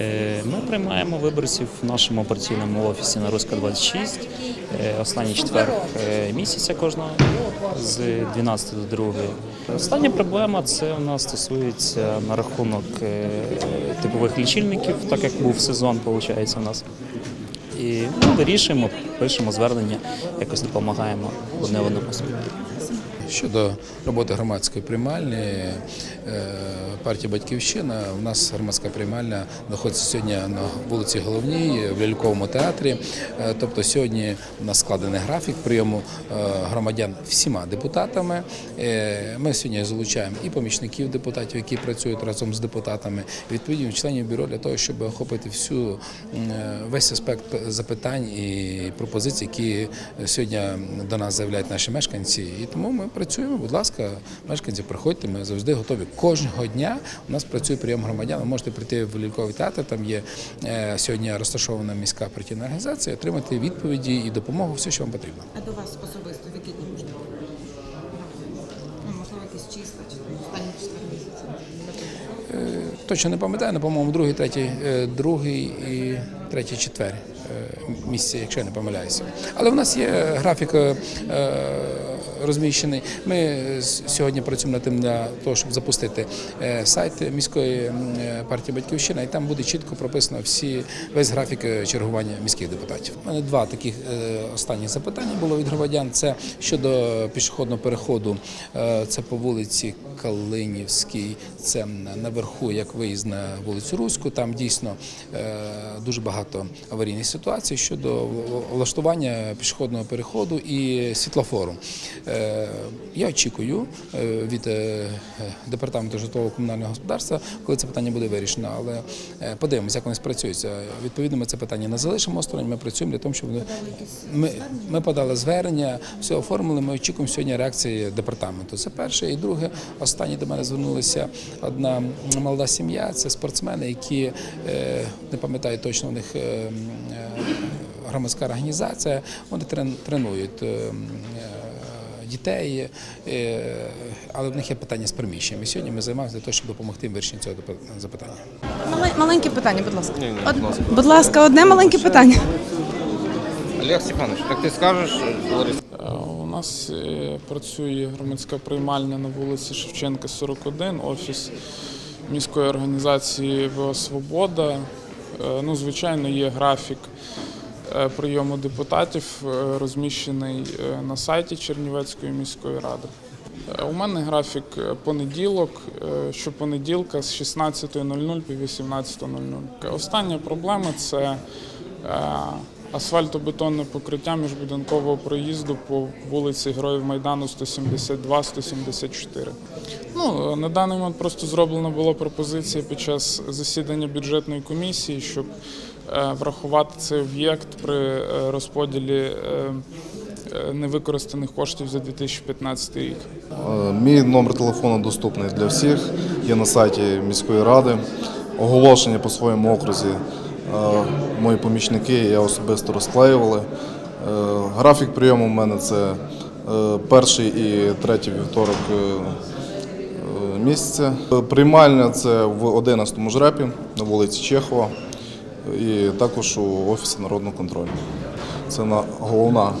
Е, Ми приймаємо виборців в нашому партійному офісі на Руська 26 е, останній четвер е, місяця кожного з 12 до 2. Остання проблема це у нас стосується на рахунок типових лічильників, так як був сезон, виходить, у нас. І ми вирішуємо, пишемо звернення, якось допомагаємо одне одному. Щодо роботи громадської приймальні е, партії Батьківщина, у нас громадська приймальня знаходиться сьогодні на вулиці Головній в ляльковому театрі. Е, Тобто сьогодні у нас складений графік прийому е, громадян всіма депутатами. Ми сьогодні залучаємо і помічників депутатів, які працюють разом з депутатами, відповідно членів бюро для того, щоб охопити всю весь аспект запитань і пропозицій, які сьогодні до нас заявляють наші мешканці. І тому ми працюємо. Будь ласка, мешканці, приходьте. Ми завжди готові. Кожного дня у нас працює прийом громадян. Ви можете прийти в лільковий театр. Там є е, сьогодні розташована міська партійна організація, отримати відповіді і допомогу, все, що вам потрібно. А до вас особисто в які дні можливо? Ну, можливо, якісь числа чи останні чотири місяці. Е, Точно не пам'ятаю, але, по-моєму, другий, третій, е, другий і третій четвер місяці, якщо я не помиляюся. Але в нас є графік розміщений. Ми сьогодні працюємо над тим для того, щоб запустити е, сайт міської е, партії Батьківщина, і там буде чітко прописано всі весь графік е, чергування міських депутатів. У мене два таких е, останні запитання було від громадян. Це щодо пішохідного переходу. Е, Це по вулиці Калинівській, це наверху, як виїзд на вулицю Руську. Там дійсно е, дуже багато аварійних ситуацій щодо влаштування пішохідного переходу і світлофору. Е, Я очікую е, від е, департаменту житлово-комунального господарства, коли це питання буде вирішено. Але подивимося, як вони спрацюються. Відповідно, ми це питання не залишимо осторонь. Ми працюємо для того, щоб ми, подали звернення, все оформили. Ми очікуємо сьогодні реакції департаменту. Це перше. І друге, останні до мене звернулася одна молода сім'я. Це спортсмени, які не пам'ятаю точно у них. Громадська організація, вони тренують е, м, е, дітей, е, але в них є питання з приміщенням. І сьогодні ми займаємося для того, щоб допомогти їм вирішенню цього запитання. Маленьке питання, будь ласка. Од- Будь ласка, одне маленьке питання. Олег Степанович, так ти скажеш, Лариса? Е, У нас е, працює громадська приймальня на вулиці Шевченка, 41, офіс міської організації Свобода. Е, Ну, звичайно, є графік е, прийому депутатів, е, розміщений е, на сайті Чернівецької міської ради. Е, У мене графік е, понеділок, е, щопонеділка з 16.00 по 18.00. Остання проблема це е, асфальтобетонне покриття міжбудинкового проїзду по вулиці Героїв Майдану 172-174. Ну, е, на даний момент просто зроблена була пропозиція під час засідання бюджетної комісії, щоб е, врахувати цей об'єкт при е, розподілі е, е, невикористаних коштів за 2015 рік. Е, Мій номер телефону доступний для всіх. Є на сайті міської ради. Оголошення по своєму окрузі е, мої помічники я особисто розклеювали. Е, Графік прийому в мене це е, перший і третій вівторок е, е, місяця. Е, Приймальня це в 11-му жрепі на вулиці Чехова і також у офісі народного контролю. Це на головна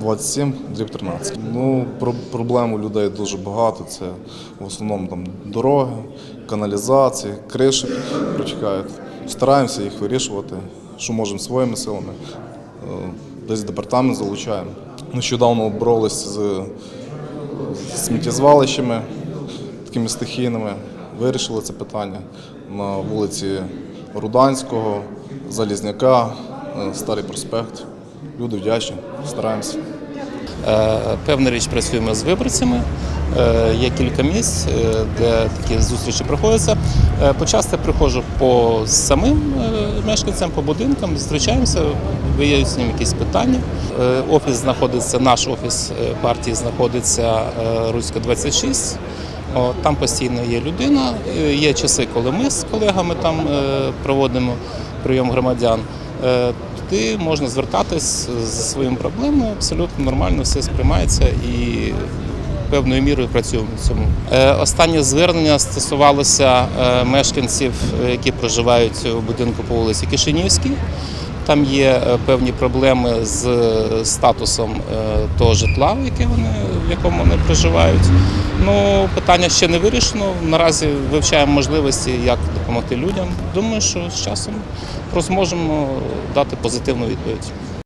27, дріб 13. Ну, про- проблем у людей дуже багато. Це в основному там дороги, каналізації, криші протікають. Стараємося їх вирішувати, що можемо своїми силами. Е, Десь департамент залучаємо. Нещодавно боролися з сміттєзвалищами, такими стихійними. Вирішили це питання на вулиці Руданського, Залізняка, е, Старий проспект. Люди вдячні, стараємося. Е, Певна річ працюємо з виборцями. Е, Є кілька місць, де такі зустрічі проходяться. Почасти приходжу по самим мешканцям, по будинкам, зустрічаємося, вияснюємо якісь питання. Офіс знаходиться, наш офіс партії знаходиться Руська 26. Там постійно є людина. Е, Є часи, коли ми з колегами там е, проводимо прийом громадян. Е, Туди можна звертатись зі своїми проблемами, абсолютно нормально все сприймається і певною мірою працюємо в цьому. Останнє звернення стосувалося мешканців, які проживають у будинку по вулиці Кишинівській. Там є е, певні проблеми з е, статусом е, того житла, яке вони, в якому вони проживають. Ну, питання ще не вирішено. Наразі вивчаємо можливості, як допомогти людям. Думаю, що з часом зможемо дати позитивну відповідь.